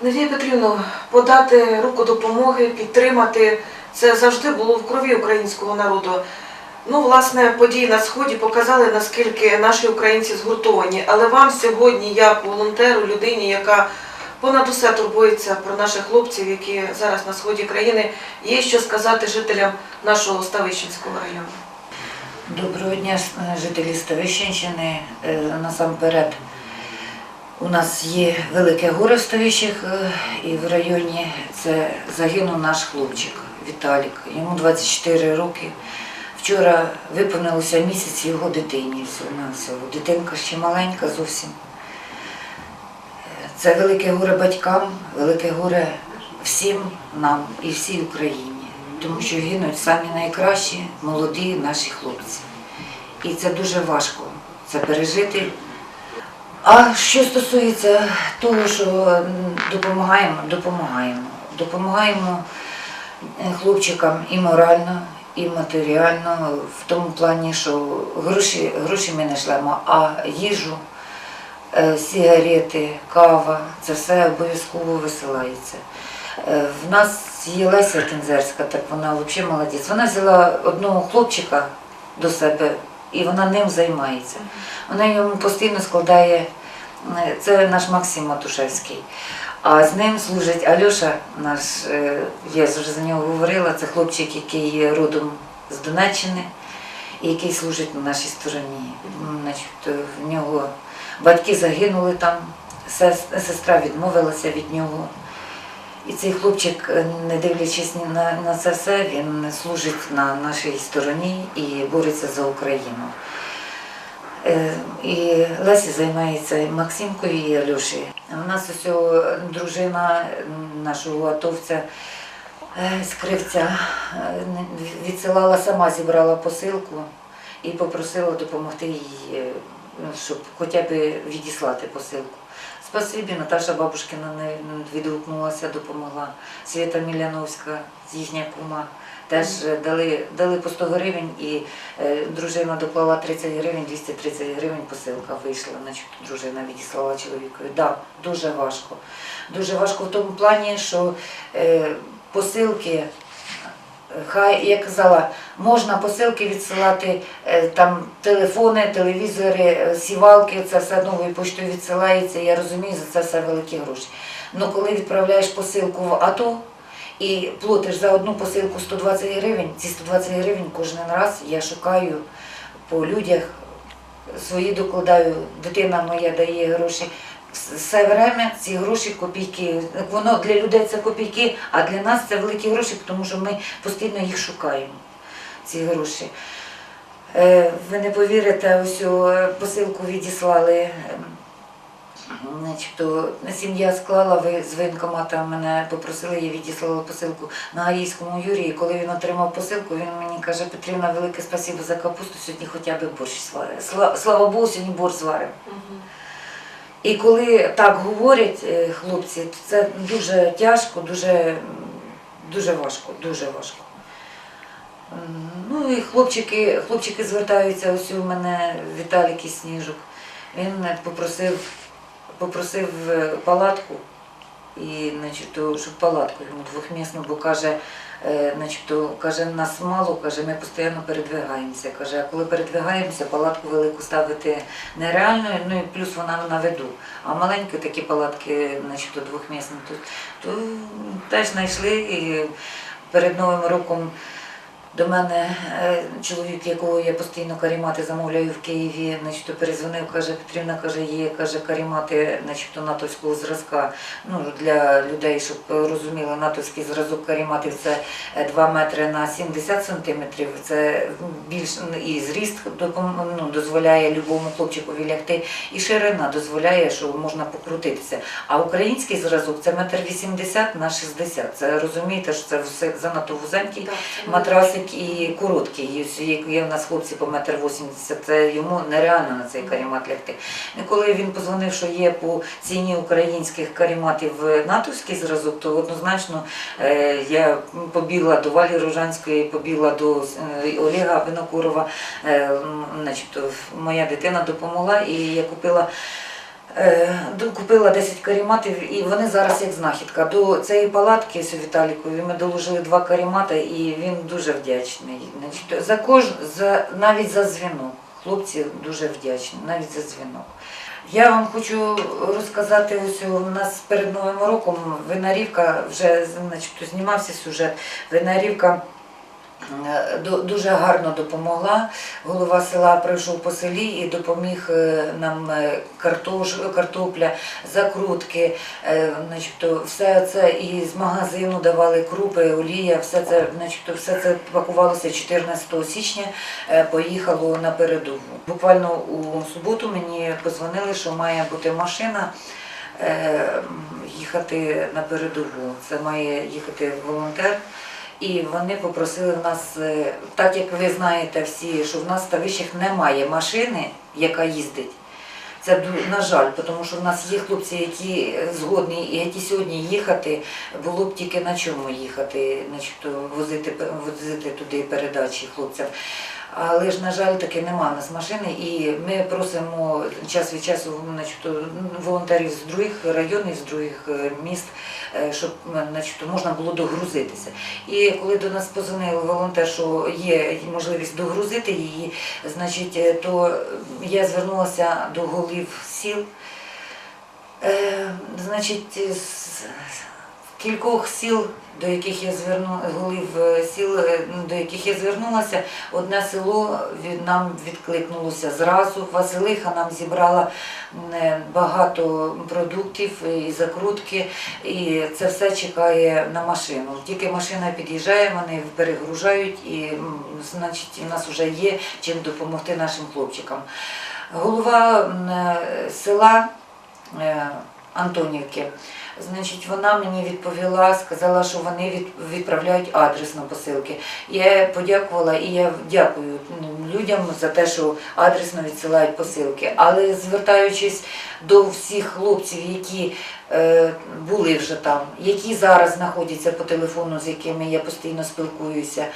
Надія Петрівна, подати руку допомоги, підтримати це завжди було в крові українського народу. Ну, власне, події на сході показали, наскільки наші українці згуртовані. Але вам сьогодні, як волонтеру, людині, яка понад усе турбується про наших хлопців, які зараз на сході країни, є що сказати жителям нашого Ставищенського району. Доброго дня, жителі Ставищенщини. Е, Насамперед, у нас є велике горе в Ставищах е, і в районі це загинув наш хлопчик Віталік. Йому 24 роки. Вчора виповнилося місяць його дитині. Дитинка ще маленька зовсім. Це велике горе батькам, велике горе всім нам і всій Україні, тому що гинуть самі найкращі, молоді наші хлопці. І це дуже важко це пережити. А що стосується того, що допомагаємо, допомагаємо. Допомагаємо е, хлопчикам і морально, і матеріально, в тому плані, що гроші, гроші ми не шлемо, а їжу, е, сигарети, кава, це все обов'язково висилається. Е, В нас є Леся Кінзерська, так вона взагалі молодець. Вона взяла одного хлопчика до себе і вона ним займається. Вона йому постійно складає, е, це наш Максим Матушевський. А з ним служить Альоша, наш, е, я вже за нього говорила, це хлопчик, який є родом з Донеччини і який служить на нашій стороні. Значить, в нього батьки загинули там, сестра відмовилася від нього. І цей хлопчик, е, не дивлячись на, на це все, він служить на нашій стороні і бореться за Україну. Е, І Лесі займається Максимкою і Альошею. У нас ось дружина нашого атовця е, з кривця е, відсилала сама, зібрала посилку і попросила допомогти їй, е, щоб хоча б відіслати посилку. Спасибі, Наташа Бабушкіна відгукнулася, допомогла. Свята Міляновська їхня кума. Теж е, дали, дали по 100 гривень і е, дружина доклала 30 гривень, 230 гривень посилка вийшла, значить дружина відіслала чоловікові. Да, дуже важко. Дуже важко в тому плані, що е, посилки, хай, я казала, можна посилки відсилати, е, там телефони, телевізори, е, сівалки, це все новою поштою відсилається. Я розумію, за це все великі гроші. Але коли відправляєш посилку в АТО, і платиш за одну посилку 120 гривень, ці 120 гривень кожен раз я шукаю по людях, свої докладаю, дитина моя дає гроші. Все время ці гроші копійки. Воно для людей це копійки, а для нас це великі гроші, тому що ми постійно їх шукаємо, ці гроші. Е, Ви не повірите, ось посилку відіслали. ем, Начебто сім'я склала ви з воєнкомата мене попросили, я відіслала посилку на Гаївському Юрії. Коли він отримав посилку, він мені каже, Петрівна, велике спасибо за капусту, сьогодні хоча б борщ сварив. Слава, Богу, сьогодні борщ зварив. І коли так говорять е, хлопці, то це дуже тяжко, дуже, дуже важко, дуже важко. Ну і хлопчики, хлопчики звертаються, ось у мене Віталій Сніжок. Він попросив, попросив е, палатку, і, начебто, то, щоб палатку йому двохмісну, бо каже, е, значить, каже, нас мало, каже, ми постійно передвигаємося. Каже, а коли передвигаємося, палатку велику ставити нереально, ну і плюс вона на виду. А маленькі такі палатки, начебто двохмісні, то, то теж знайшли і перед Новим роком. До мене е, чоловік, якого я постійно карімати замовляю в Києві, начебто перезвонив, каже, Петрівна каже, є каже, карімати, начебто натовського зразка. Ну для людей, щоб розуміли, натовський зразок каріматів це е, 2 метри на 70 сантиметрів. Це більш і зріст ну, дозволяє любому хлопчикові лягти, і ширина дозволяє, що можна покрутитися. А український зразок це метр 80 на 60. Це розумієте, що це все занадто вузенький і короткий. Є в нас хлопці по метр вісімдесят, це йому нереально на цей карімат лягти. І коли він позвонив, що є по ціні українських каріматів натовський зразок, то однозначно е, я побігла до Валі Рожанської, побігла до е, Олега Винокурова. Е, Начебто моя дитина допомогла, і я купила. Е, Купила 10 каріматів і вони зараз як знахідка. До цієї палатки з Віталікою ми доложили два карімати і він дуже вдячний. За кож... за... навіть за дзвінок. Хлопці дуже вдячні, навіть за дзвінок. Я вам хочу розказати, ось у нас перед Новим роком Винарівка, вже значить, знімався сюжет. Винарівка дуже гарно допомогла. Голова села прийшов по селі і допоміг е, нам е, картош, картопля, закрутки, е, значить, все це і з магазину давали крупи, олія, все це, значить, все це пакувалося 14 січня, е, поїхало на передову. Буквально у суботу мені позвонили, що має бути машина. е, Їхати на передову. Це має їхати волонтер. І вони попросили в нас, е, так як ви знаєте всі, що в нас в Ставищах немає машини, яка їздить. Це на жаль, тому що в нас є хлопці, які е, згодні і які сьогодні їхати, було б тільки на чому їхати, значить, возити, возити туди передачі хлопцям. Але ж, на жаль, таки нема нас машини, і ми просимо час від часу значить, волонтерів з других районів, з других е, міст, е, щоб значить, можна було догрузитися. І коли до нас позвонив волонтер, що є можливість догрузити її, значить, е, то я звернулася до голів сіл. Е, значить, кількох сіл, до яких я зверну голів е, сіл, е, до яких я звернулася, одне село від нам відкликнулося зразу. Василиха нам зібрала е, багато продуктів і закрутки, і це все чекає на машину. Тільки машина під'їжджає, вони перегружають, і значить, у нас вже є чим допомогти нашим хлопчикам. Голова села Антонівки. Значить, вона мені відповіла, сказала, що вони від, відправляють адресно посилки. Я подякувала і я дякую людям за те, що адресно відсилають посилки. Але звертаючись до всіх хлопців, які е, були вже там, які зараз знаходяться по телефону, з якими я постійно спілкуюся.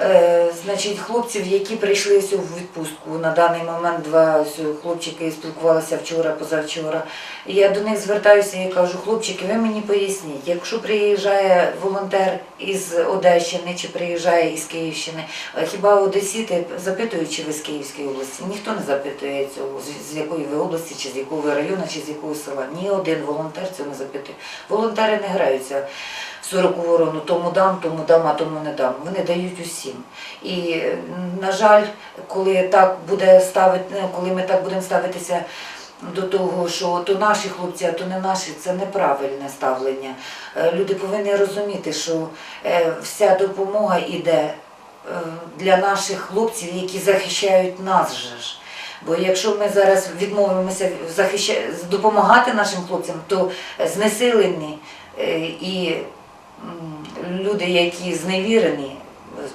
Е, значить, хлопців, які прийшли у відпустку на даний момент, два хлопчики спілкувалися вчора, позавчора. Я до них звертаюся і кажу, хлопчики, ви мені поясніть, якщо приїжджає волонтер із Одещини чи приїжджає із Київщини, е, хіба одесіти запитують, чи ви з Київської області? Ніхто не запитує цього, з, якої ви області, чи з якого ви району, чи з якого села. Ні один волонтер цього не запитує. Волонтери не граються в 40 ворону, тому дам, тому дам, а тому не дам. Вони дають усім. І, на жаль, коли так буде ставити, коли ми так будемо ставитися до того, що то наші хлопці, а то не наші, це неправильне ставлення. Е, Люди повинні розуміти, що е, вся допомога йде е, для наших хлопців, які захищають нас же ж. Бо якщо ми зараз відмовимося захища... допомагати нашим хлопцям, то знесилені і люди, які зневірені,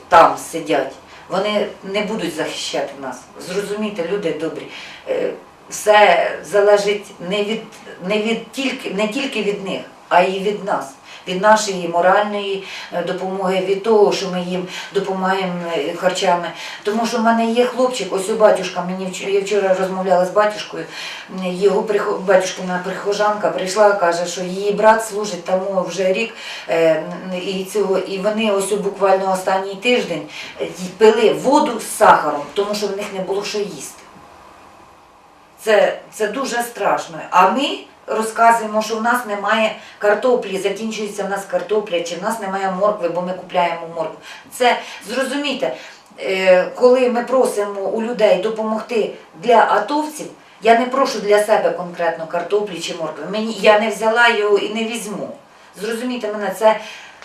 там сидять, вони не будуть захищати нас. Зрозумійте, люди добрі. е, Все залежить не від не від тільки не тільки від них, а й від нас. Від нашої моральної е, допомоги, від того, що ми їм допомагаємо е, харчами. Тому що в мене є хлопчик, ось у батюшка, мені я вчора розмовляла з батюшкою, його батюшкина прихожанка прийшла, каже, що її брат служить тому вже рік, е, і, цього, і вони ось буквально останній тиждень пили воду з сахаром, тому що в них не було що їсти. Це, це дуже страшно. А ми розказуємо, що в нас немає картоплі, закінчується в нас картопля, чи в нас немає моркви, бо ми купляємо моркву. Це зрозумійте, е, коли ми просимо у людей допомогти для атовців, я не прошу для себе конкретно картоплі чи моркви. Я не взяла його і не візьму. Зрозумійте мене, це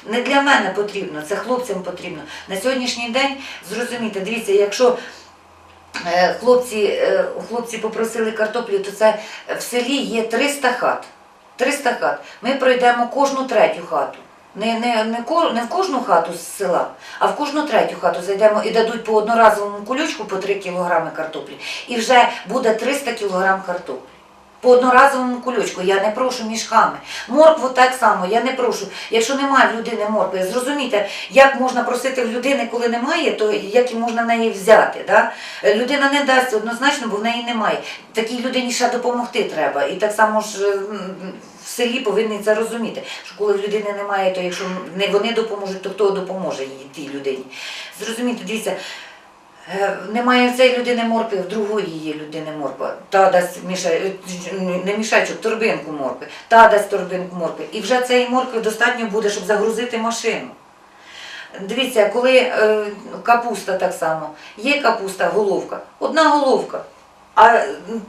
не для мене потрібно, це хлопцям потрібно. На сьогоднішній день зрозумійте, дивіться, якщо Хлопці, е, хлопці попросили картоплю, то це в селі є 300 хат. 300 хат. Ми пройдемо кожну третю хату. Не, не, не, не в кожну хату з села, а в кожну третю хату зайдемо і дадуть по одноразовому кулючку по 3 кілограми картоплі. І вже буде 300 кілограм картоплі. По одноразовому кульочку. Я не прошу мішками. Моркву так само, я не прошу. Якщо немає в людини моркви, зрозумійте, як можна просити в людини, коли немає, то як і можна в неї взяти. Да? Людина не дасть однозначно, бо в неї немає. Такій людині ще допомогти треба. І так само ж. е, В селі повинні це розуміти, що коли в людини немає, то якщо не вони допоможуть, то хто допоможе їй тій людині? Зрозумійте, дивіться, Немає в цієї людини моркви, в другої її людини морква. Та дасть міша... е, не мішечок, торбинку моркви, та дасть торбинку моркви. І вже цієї моркви достатньо буде, щоб загрузити машину. Дивіться, коли е, капуста так само, є капуста, головка, одна головка, а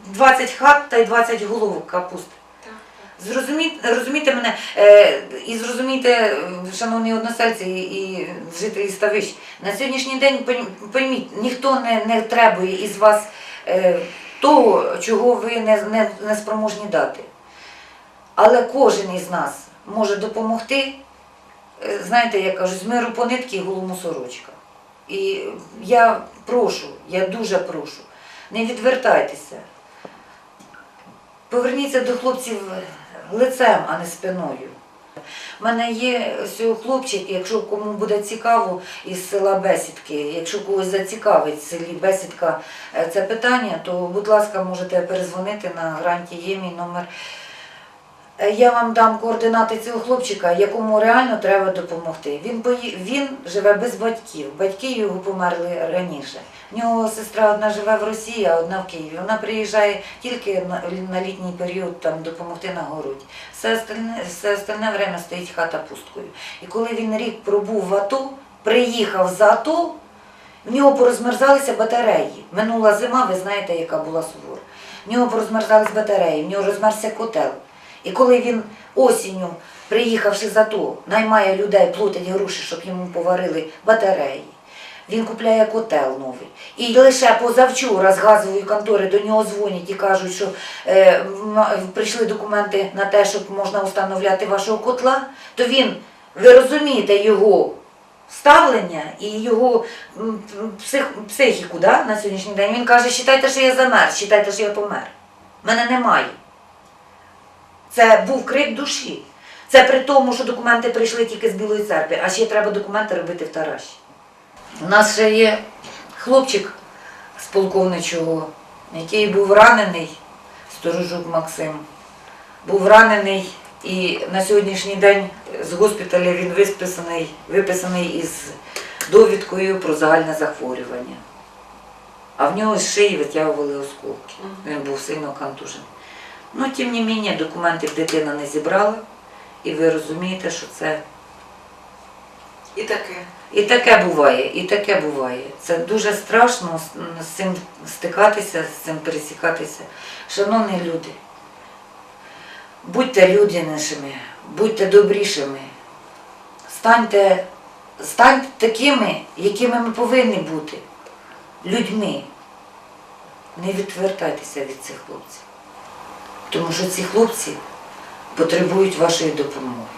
20 хат та й 20 головок капусти. Зрозумійте, розумійте мене е, і зрозумійте, шановні односельці і жителі Ставищ, на сьогоднішній день пойміть, ніхто не, не требує із вас е, того, чого ви не, не, не спроможні дати. Але кожен із нас може допомогти, е, знаєте, як кажуть, з миру по нитки і голому сорочка. І я прошу, я дуже прошу, не відвертайтеся. Поверніться до хлопців лицем, а не спиною. У мене є хлопчик, якщо кому буде цікаво із села Бесідки, якщо когось зацікавить в селі Бесідка е, це питання, то, будь ласка, можете перезвонити на гранті є мій номер. Е, Я вам дам координати цього хлопчика, якому реально треба допомогти. Він, пої... він живе без батьків. Батьки його померли раніше. В нього сестра одна живе в Росії, а одна в Києві. Вона приїжджає тільки на, літній період там, допомогти на городі. Все остальне, все остальне время стоїть хата пусткою. І коли він рік пробув в АТО, приїхав з АТО, в нього порозмерзалися батареї. Минула зима, ви знаєте, яка була сувора. В нього порозмерзались батареї, в нього розмерзся котел. І коли він осінню, приїхавши за то, наймає людей, платить гроші, щоб йому поварили батареї. Він купляє котел новий. І лише позавчора з газової контори до нього дзвонять і кажуть, що е, прийшли документи на те, щоб можна встановляти вашого котла, то він, ви розумієте його ставлення і його псих, психіку да, на сьогоднішній день. Він каже, вважайте, що я замер, вважайте, що я помер. Мене немає. Це був крик душі. Це при тому, що документи прийшли тільки з Білої церкви, а ще треба документи робити в Тараші. У нас ще є хлопчик з полковничого, який був ранений, сторожук Максим, був ранений і на сьогоднішній день з госпіталя він виписаний, виписаний із довідкою про загальне захворювання. А в нього з шиї витягували осколки. Він був сильно контужений. Ну, тим не менше, документів дитина не зібрала, і ви розумієте, що це І таке. і таке буває, і таке буває. Це дуже страшно з- з цим стикатися, з цим пересікатися. Шановні люди, будьте людянішими, будьте добрішими, станьте, станьте такими, якими ми повинні бути, людьми. Не відвертайтеся від цих хлопців. Тому що ці хлопці потребують вашої допомоги.